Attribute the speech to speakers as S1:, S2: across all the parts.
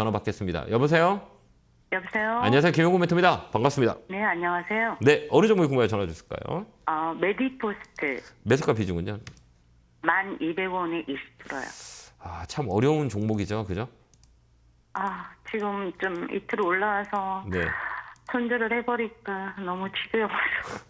S1: 전화 받겠습니다. 여보세요?
S2: 여보세요?
S1: 안녕하세요. 김용구 멘토입니다. 반갑습니다.
S2: 네, 안녕하세요.
S1: 네, 어느 종목에 궁금해 전화 주실까요?
S2: 어, 메디포스트
S1: 매수가 비중은요?
S2: 1,200원에 20%요.
S1: 아, 참 어려운 종목이죠. 그죠?
S2: 아, 지금 좀 이틀 올라와서
S1: 네.
S2: 손절을 해버릴까 너무 지겨워서.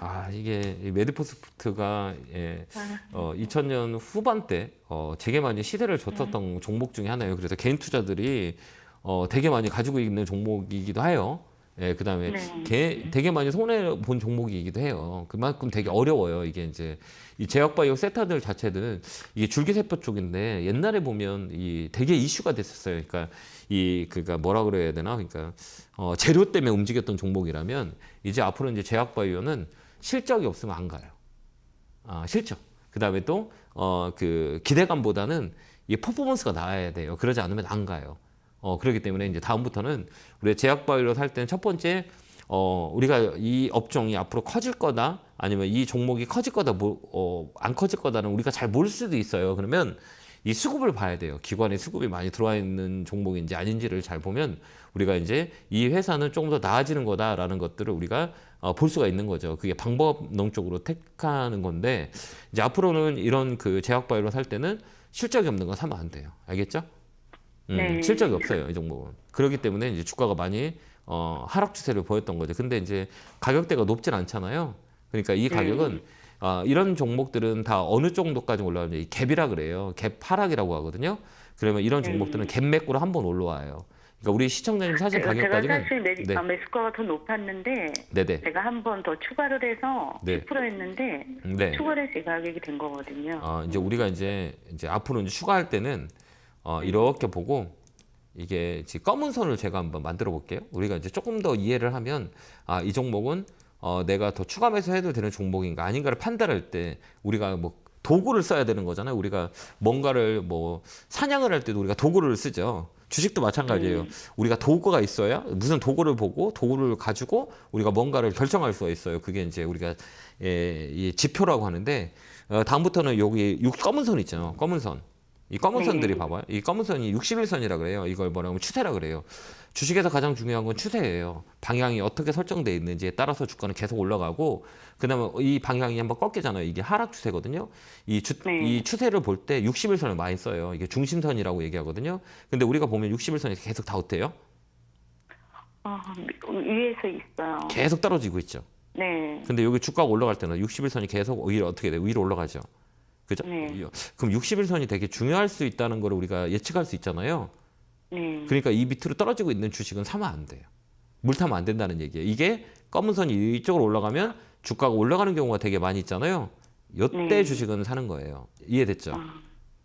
S1: 아, 이게 이 메디포스트가 예, 어, 2000년 후반 때 어, 되게 많이 시대를 줬었던 종목 중에 하나예요. 그래서 개인 투자들이 어, 되게 많이 가지고 있는 종목이기도 해요. 예, 그다음에
S2: 네.
S1: 개, 되게 많이 손해 본 종목이기도 해요. 그만큼 되게 어려워요. 이게 이제 이 제약바이오 세타들 자체는 이게 줄기세포 쪽인데 옛날에 보면 이 되게 이슈가 됐었어요. 그러니까 이 그니까 뭐라 그래야 되나? 그러니까 어, 재료 때문에 움직였던 종목이라면 이제 앞으로 이제 제약바이오는 실적이 없으면 안 가요. 아, 실적. 그다음에 또 어 그 기대감보다는 이 퍼포먼스가 나와야 돼요. 그러지 않으면 안 가요. 어 그렇기 때문에 이제 다음부터는 우리 제약 바이오를 살 때는 첫 번째 어 우리가 이 업종이 앞으로 커질 거다 아니면 이 종목이 커질 거다 뭐, 어, 안 커질 거다는 우리가 잘 모를 수도 있어요. 그러면 이 수급을 봐야 돼요. 기관에 수급이 많이 들어와 있는 종목인지 아닌지를 잘 보면 우리가 이제 이 회사는 조금 더 나아지는 거다라는 것들을 우리가 어, 볼 수가 있는 거죠. 그게 방법론 쪽으로 택하는 건데 이제 앞으로는 이런 그 제약 바이오를 살 때는 실적이 없는 건 사면 안 돼요. 알겠죠? 음,
S2: 네.
S1: 실적이 없어요. 이 종목은. 그렇기 때문에 이제 주가가 많이 어, 하락 추세를 보였던 거죠. 근데 이제 가격대가 높진 않잖아요. 그러니까 이 가격은 아, 이런 종목들은 다 어느 정도까지 올라가면 이 갭이라 그래요. 갭 하락이라고 하거든요. 그러면 이런 종목들은 갭 맥고로 한 번 올라와요. 그러니까 우리 시청자님 사실
S2: 제가, 제가
S1: 가격까지는
S2: 사실 메디,
S1: 네.
S2: 아, 매수가가 더 높았는데
S1: 네네
S2: 제가 한 번 더 추가를 해서
S1: 네.
S2: 10% 했는데
S1: 네.
S2: 추가를 해서 이 가격이 된 거거든요.
S1: 어, 이제 우리가 이제 이제 앞으로 이제 추가할 때는 어, 이렇게 보고 이게 지금 검은 선을 제가 한번 만들어 볼게요. 우리가 이제 조금 더 이해를 하면 아, 이 종목은 어, 내가 더 추가 매수해도 되는 종목인가 아닌가를 판단할 때 우리가 뭐 도구를 써야 되는 거잖아요. 우리가 뭔가를 뭐 사냥을 할 때도 우리가 도구를 쓰죠. 주식도 마찬가지예요. 우리가 도구가 있어야 무슨 도구를 보고 도구를 가지고 우리가 뭔가를 결정할 수가 있어요. 그게 이제 우리가 예, 이 지표라고 하는데 어, 다음부터는 여기 육 검은 선 있잖아요. 검은 선. 이 검은
S2: 네.
S1: 선들이 봐봐요. 이 검은 선이 61선이라 그래요. 이걸 뭐라고 하면 추세라 그래요. 주식에서 가장 중요한 건 추세예요. 방향이 어떻게 설정돼 있는지에 따라서 주가는 계속 올라가고 그다음에 이 방향이 한번 꺾이잖아요. 이게 하락 추세거든요. 이, 주,
S2: 네.
S1: 이 추세를 볼 때 61선을 많이 써요. 이게 중심선이라고 얘기하거든요. 근데 우리가 보면 61선이 계속 다 어때요?
S2: 어, 위에서 있어요.
S1: 계속 떨어지고 있죠.
S2: 네.
S1: 근데 여기 주가가 올라갈 때는 61선이 계속 오히려 어떻게 돼요? 위로 올라가죠. 그죠?
S2: 네.
S1: 그럼 61선이 되게 중요할 수 있다는 걸 우리가 예측할 수 있잖아요.
S2: 네.
S1: 그러니까 이 밑으로 떨어지고 있는 주식은 사면 안 돼요. 물 타면 안 된다는 얘기예요. 이게 검은 선이 이쪽으로 올라가면 주가가 올라가는 경우가 되게 많이 있잖아요. 요때
S2: 네.
S1: 주식은 사는 거예요. 이해됐죠?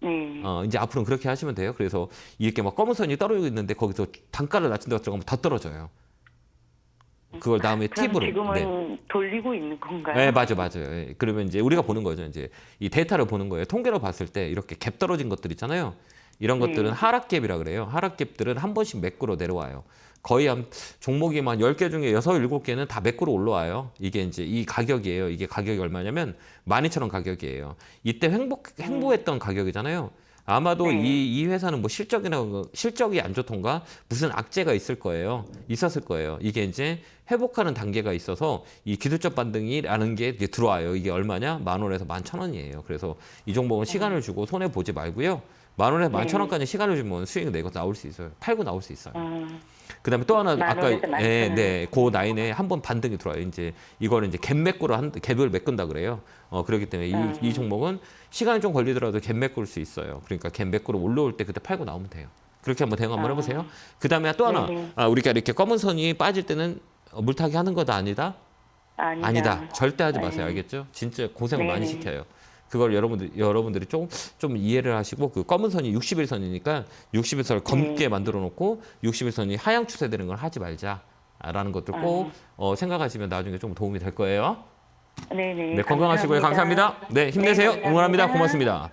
S2: 네.
S1: 어, 이제 앞으로는 그렇게 하시면 돼요. 그래서 이렇게 막 검은 선이 떨어지고 있는데 거기서 단가를 낮춘다고 들어가면 더 떨어져요. 그걸 다음에
S2: 그럼
S1: 팁으로.
S2: 지금은
S1: 네.
S2: 돌리고 있는 건가요?
S1: 네, 맞아, 맞아요. 예. 그러면 이제 우리가 보는 거죠. 이제 이 데이터를 보는 거예요. 통계로 봤을 때 이렇게 갭 떨어진 것들 있잖아요. 이런
S2: 네.
S1: 것들은 하락갭이라 그래요. 하락갭들은 한 번씩 매꾸로 내려와요. 거의 한 종목이 만 10개 중에 6, 7개는 다 매꾸로 올라와요. 이게 이제 이 가격이에요. 이게 가격이 얼마냐면 12,000원 가격이에요. 이때 행복 행보했던 가격이잖아요. 아마도
S2: 네.
S1: 이, 이 회사는 뭐 실적이나 그 실적이 안 좋던가 무슨 악재가 있을 거예요. 있었을 거예요. 이게 이제 회복하는 단계가 있어서 이 기술적 반등이라는 게 들어와요. 이게 얼마냐? 만 원에서 만 천 원이에요. 그래서 이 종목은 시간을 주고 손해 보지 말고요. 만 원에서 만천 원까지 시간을 주면 수익 내고 나올 수 있어요. 팔고 나올 수 있어요.
S2: 음,
S1: 그다음에 또 하나
S2: 만
S1: 아까
S2: 원에서 만
S1: 예,
S2: 천
S1: 네, 그 나인에 한 번 반등이 들어와요. 이제 이거는 이제 갭 매꾸로 한 갭을 메꾼다 그래요. 어 그렇기 때문에
S2: 음.
S1: 이, 이 종목은 시간이 좀 걸리더라도 갭 메꿀 수 있어요. 그러니까 갭 매꾸로 올라올 때 그때 팔고 나오면 돼요. 그렇게 한번 대응 한번
S2: 아.
S1: 해보세요. 그다음에 또 하나
S2: 네네.
S1: 아, 우리가 이렇게 검은 선이 빠질 때는 어, 물타기 하는 거다 아니다.
S2: 아니다.
S1: 아니다. 절대 하지 마세요.
S2: 네.
S1: 알겠죠? 진짜 고생을
S2: 네네.
S1: 많이 시켜요. 그걸 여러분들 여러분들이 좀좀 이해를 하시고 그 검은 선이 61선이니까 61선을 검게
S2: 네.
S1: 만들어 놓고 61선이 하향 추세되는 걸 하지 말자라는 것들 꼭 어, 생각하시면 나중에 좀 도움이 될 거예요.
S2: 네네.
S1: 네, 건강하시고요. 감사합니다. 네, 힘내세요.
S2: 네, 감사합니다.
S1: 응원합니다. 고맙습니다.